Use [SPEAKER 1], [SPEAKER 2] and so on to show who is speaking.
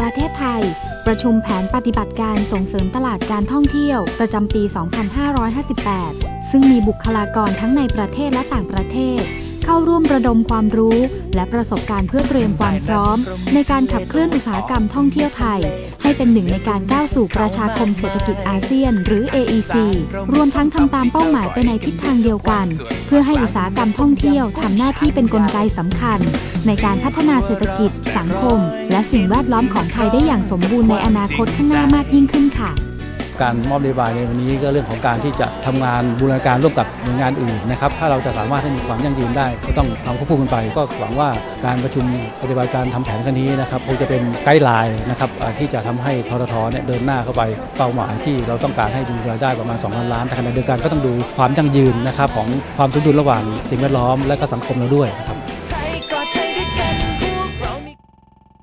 [SPEAKER 1] ประเทศไทย ประชุมแผนปฏิบัติการส่งเสริมตลาดการท่องเที่ยว ประจำปี 2558 ซึ่งมีบุคลากรทั้งในประเทศและต่างประเทศ ร่วมระดมความรู้ และประสบการณ์เพื่อเตรียมความพร้อม ในการขับเคลื่อนอุตสาหกรรมท่องเที่ยวไทย ให้เป็นหนึ่งในการก้าวสู่ประชาคมเศรษฐกิจอาเซียน หรือ AEC รวมทั้งทำตามเป้าหมายไปในทิศทางเดียวกัน เพื่อให้อุตสาหกรรมท่องเที่ยวทำหน้าที่เป็นกลไกสำคัญ ในการพัฒนาเศรษฐกิจ สังคม และสิ่งแวดล้อมของไทยได้อย่างสมบูรณ์ในอนาคตข้างหน้ามากยิ่งขึ้นค่ะ
[SPEAKER 2] การมอบนโยบายในวันนี้ก็เรื่องของการที่จะทำงานบูรณาการร่วมกับหน่วยงานอื่นนะครับถ้าเราจะสามารถให้มีความยั่งยืนได้ ก็ต้องทำควบคู่กันไป ก็หวังว่าการประชุมปฏิบัติการทำแผนครั้งนี้นะครับคงจะเป็นไกด์ไลน์นะครับที่จะทำให้ทททเนี่ยเดินหน้าเข้าไปเป้าหมายที่เราต้องการให้มีรายได้ประมาณ2ล้านล้านแต่ขณะเดียวกันก็ต้องดูความยั่งยืนนะครับของความสมดุลระหว่างสิ่งแวดล้อมและก็สังคมเราด้วยนะครับ